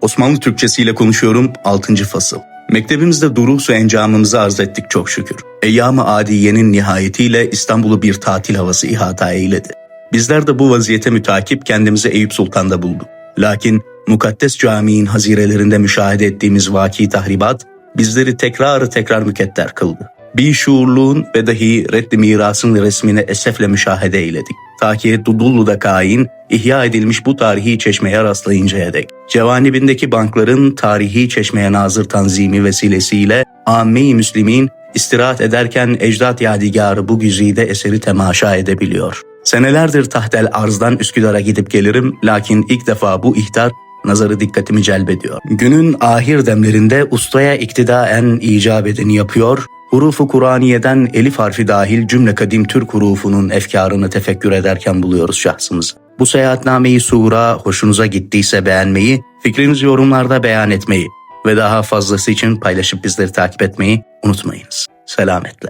Osmanlı Türkçesiyle konuşuyorum 6. fasıl. Mektebimizde durusu encamımızı arz ettik çok şükür. Eyyam-ı Adiye'nin nihayetiyle İstanbul'u bir tatil havası ihata eyledi. Bizler de bu vaziyete mütakip kendimizi Eyüp Sultan'da bulduk. Lakin Mukaddes Camii'nin hazirelerinde müşahede ettiğimiz vaki tahribat bizleri tekrar tekrar mükedder kıldı. Bir şuurluğun ve dahi reddi mirasın resmini esefle müşahede eyledik. Ta ki Dudullu'da kain, ihya edilmiş bu tarihi çeşmeye rastlayıncaya dek. Cevanibindeki bankların tarihi çeşmeye nazır tanzimi vesilesiyle amme-i müslimin istirahat ederken ecdat yadigarı bu güzide eseri temaşa edebiliyor. Senelerdir tahtel arzdan Üsküdar'a gidip gelirim lakin ilk defa bu ihtar nazarı dikkatimi celbediyor. Günün ahir demlerinde ustaya iktidaen icap edeni yapıyor, hurufu Kur'aniye'den elif harfi dahil cümle kadim Türk hurufunun efkarını tefekkür ederken buluyoruz şahsımızı. Bu seyahatnameyi sura hoşunuza gittiyse beğenmeyi, fikrinizi yorumlarda beyan etmeyi ve daha fazlası için paylaşıp bizleri takip etmeyi unutmayınız. Selametle.